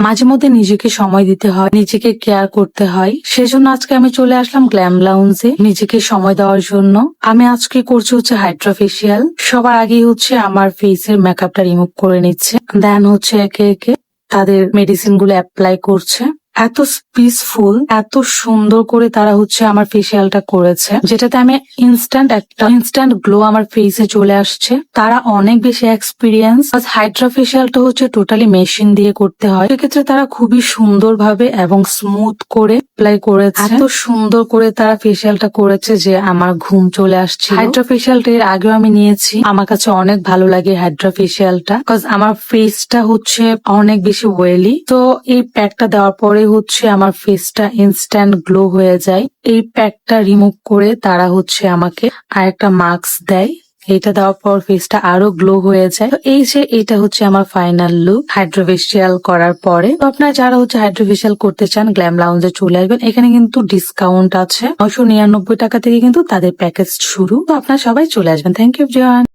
মাঝে মধ্যে নিজেকে সময় দিতে হয়, নিজেকে কেয়ার করতে হয়। সেজন্য আজকে আমি চলে আসলাম গ্ল্যাম লাউন্সে নিজেকে সময় দেওয়ার জন্য। আমি আজকে করছি হচ্ছে হাইড্রোফেশিয়াল সবার আগে হচ্ছে আমার ফেসের মেকআপটা রিমুভ করে নিচ্ছে। দেন হচ্ছে একে একে তাদের মেডিসিনগুলো অ্যাপ্লাই করছে। এত পিসফুল এত সুন্দর করে তারা হচ্ছে আমার ফেসিয়ালটা করেছে, যেটাতে আমি ইনস্ট্যান্ট একটা ইনস্ট্যান্ট গ্লো আমার ফেসে চলে আসছে। তারা অনেক বেশি এক্সপিরিয়েন্স হাইড্রা ফেসিয়ালটা হচ্ছে টোটালি মেশিন দিয়ে করতে হয়। সেক্ষেত্রে তারা খুবই সুন্দরভাবে এবং স্মুথ করে অ্যাপ্লাই করেছে। এত সুন্দর করে তারা ফেসিয়ালটা করেছে যে আমার ঘুম চলে আসছে হাইড্রা ফেসিয়ালটা এর আগেও আমি নিয়েছি। আমার কাছে অনেক ভালো লাগে হাইড্রা ফেসিয়ালটা বিকজ আমার ফেসটা হচ্ছে অনেক বেশি ওয়েলি তো এই প্যাকটা দেওয়ার পরে হচ্ছে আমার ফেসটা ইনস্ট্যান্ট গ্লো হয়ে যায়। এই প্যাকটা রিমুভ করে তারা হচ্ছে আমাকে আর একটা মাস্ক দেয়। এটা দেওয়ার পর ফেসটা আরও গ্লো হয়ে যায়। এই যে এটা হচ্ছে আমার ফাইনাল লুক হাইড্রোফেশিয়াল করার পরে। আপনারা যারা হচ্ছে হাইড্রোফেশিয়াল করতে চান গ্ল্যাম লাউঞ্জে চলে আসবেন। এখানে কিন্তু ডিসকাউন্ট আছে। নশো নিরানব্বই টাকা থেকে কিন্তু তাদের প্যাকেজ শুরু। তো আপনারা সবাই চলে আসবেন। Thank you John